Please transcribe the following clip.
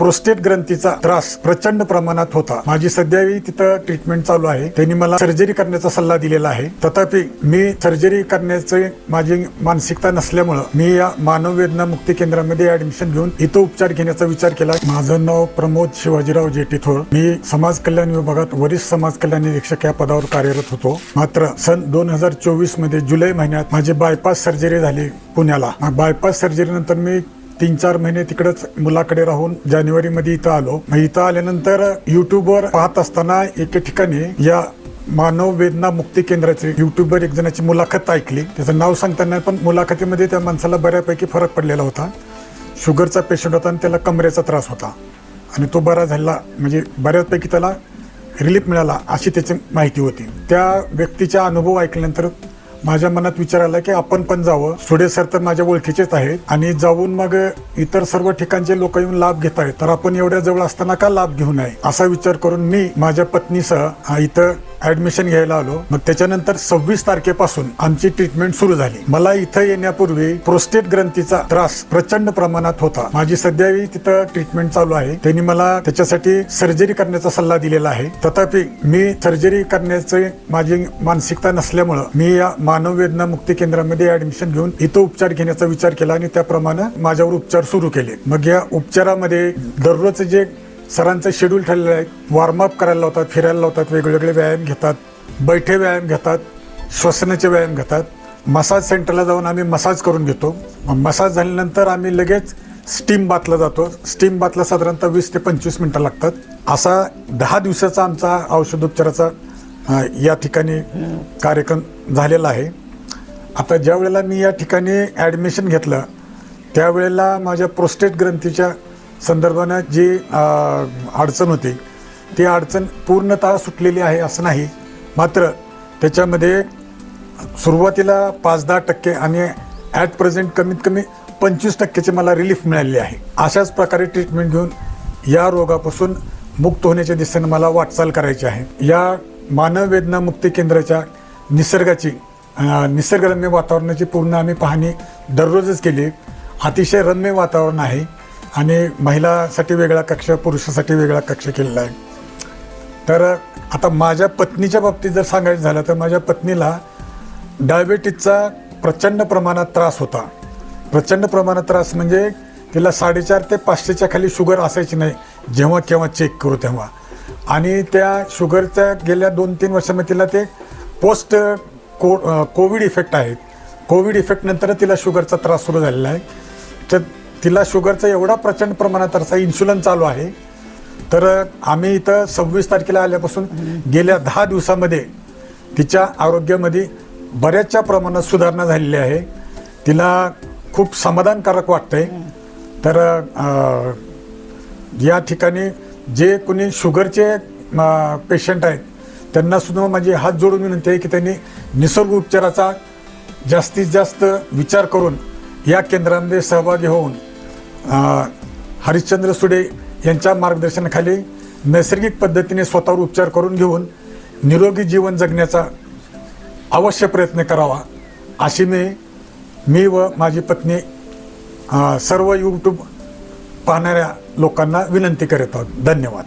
Prostate ग्रंथीचा त्रास प्रचंड प्रमाणात होता. माझी सध्याही तिथं ट्रीटमेंट चालू आहे. त्यांनी मला सर्जरी करण्याचा सल्ला दिलेला आहे. तथापि मी सर्जरी करण्याचे माझी मानसिकता नसल्यामुळं मी या मानव वेदना मुक्ती केंद्रामध्ये ऍडमिशन घेऊन इथं उपचार घेण्याचा विचार केला. माझं नाव प्रमोद शिवाजीराव जेटीथोर मी समाज कल्याण विभागात वरिष्ठ समाज कल्याण निरीक्षक या पदावर कार्यरत होतो. मात्र सन दोन हजार चोवीसमध्ये जुलै महिन्यात माझी बायपास सर्जरी झाली पुण्याला. बायपास सर्जरी नंतर मी तीन चार महिने तिकडेच मुलाकडे राहून जानेवारी मध्ये इथं आलो. मग इथं आल्यानंतर युट्यूबवर पाहत असताना एके ठिकाणी या मानव वेदना मुक्ती केंद्राचे युट्यूबवर एक जणाची मुलाखत ऐकली. त्याचं नाव सांगताना पण मुलाखतीमध्ये त्या माणसाला बऱ्यापैकी फरक पडलेला होता. शुगरचा पेशंट होता आणि त्याला कमरेचा त्रास होता. आणि तो बरा झाला म्हणजे बऱ्यापैकी त्याला रिलीफ मिळाला अशी त्याची माहिती होती. त्या व्यक्तीचा अनुभव ऐकल्यानंतर माझ्या मनात विचार आला की आपण पण जावं. सुडे सर तर माझ्या ओळखीचेच आहेत. आणि जाऊन मग इतर सर्व ठिकाणचे लोक येऊन लाभ घेत आहेत. तर आपण एवढ्या जवळ असताना का लाभ घेऊ नये? असा विचार करून मी माझ्या पत्नीसह हा इथं ऍडमिशन घ्यायला आलो. मग त्याच्यानंतर सव्वीस तारखेपासून आमची ट्रीटमेंट सुरू झाली. मला इथं येण्यापूर्वी प्रोस्टेट ग्रंथीचा त्रास प्रचंड प्रमाणात होता. माझी सध्याही तिथं ट्रीटमेंट चालू आहे. त्यांनी मला त्याच्यासाठी सर्जरी करण्याचा सल्ला दिलेला आहे. तथापि मी सर्जरी करण्याचे माझी मानसिकता नसल्यामुळं मी या मानव वेदना मुक्ती केंद्रामध्ये ऍडमिशन घेऊन इथं उपचार घेण्याचा विचार केला आणि त्याप्रमाणे माझ्यावर उपचार सुरू केले. मग या उपचारामध्ये दररोज जे सरांचं शेड्यूल ठरलेलं आहे. वॉर्मअप करायला लावतात फिरायला लावतात वेगवेगळे व्यायाम घेतात बैठे व्यायाम घेतात श्वसनाचे व्यायाम घेतात. मसाज सेंटरला जाऊन आम्ही मसाज करून घेतो. मसाज झाल्यानंतर आम्ही लगेच स्टीम बाथला जातो. स्टीम बाथला साधारणतः वीस ते पंचवीस मिनटं लागतात. असा दहा दिवसाचा आमचा औषधोपचाराचा या ठिकाणी कार्यक्रम झालेला आहे. आता ज्या वेळेला मी या ठिकाणी ॲडमिशन घेतलं त्यावेळेला माझ्या प्रोस्टेट ग्रंथीच्या संदर्भानं जी अडचण होती ती अडचण पूर्णतः सुटलेली आहे असं नाही. मात्र त्याच्यामध्ये सुरुवातीला पाच दहा टक्के आणि ॲट प्रेझेंट कमीत कमी पंचवीस टक्क्याची मला रिलीफ मिळालेली आहे. अशाच प्रकारे ट्रीटमेंट घेऊन या रोगापासून मुक्त होण्याच्या दिशेने मला वाटचाल करायची आहे. या मानव वेदना मुक्ती केंद्राच्या निसर्गाची निसर्गरम्य वातावरणाची पूर्ण आम्ही पाहणी दररोजच केली. अतिशय रम्य वातावरण आहे. आणि महिलासाठी वेगळा कक्ष पुरुषासाठी वेगळा कक्ष केलेला आहे. तर आता माझ्या पत्नीच्या बाबतीत जर सांगायचं झालं तर माझ्या पत्नीला डायबेटीसचा प्रचंड प्रमाणात त्रास होता. प्रचंड प्रमाणात त्रास म्हणजे तिला साडेचार ते पाचशेच्या खाली शुगर असायची नाही जेव्हा केव्हा चेक करू तेव्हा. आणि त्या शुगरच्या गेल्या दोन तीन वर्षामध्ये तिला ते पोस्ट को कोविड इफेक्ट आहेत. कोविड इफेक्टनंतर तिला शुगरचा त्रास सुरू झालेला आहे. तर तिला शुगरचा एवढा प्रचंड प्रमाणात त्रास इन्सुलन चालू आहे. तर आम्ही इथं सव्वीस तारखेला आल्यापासून गेल्या दहा दिवसामध्ये तिच्या आरोग्यामध्ये बऱ्याचशा प्रमाणात सुधारणा झालेली आहे. तिला खूप समाधानकारक वाटतंय. तर या ठिकाणी जे कोणी शुगरचे पेशंट आहेत त्यांना सुद्धा माझी हात जोडून विनंती आहे की त्यांनी निसर्ग उपचाराचा जास्तीत जास्त विचार करून या केंद्रामध्ये सहभागी होऊन हरिश्चंद्र सुडे यांच्या मार्गदर्शनाखाली नैसर्गिक पद्धतीने स्वतःवर उपचार करून घेऊन निरोगी जीवन जगण्याचा अवश्य प्रयत्न करावा अशी मी मी व माझी पत्नी सर्व यूट्यूब पाहणाऱ्या लोकांना विनंती करत आहोत. धन्यवाद.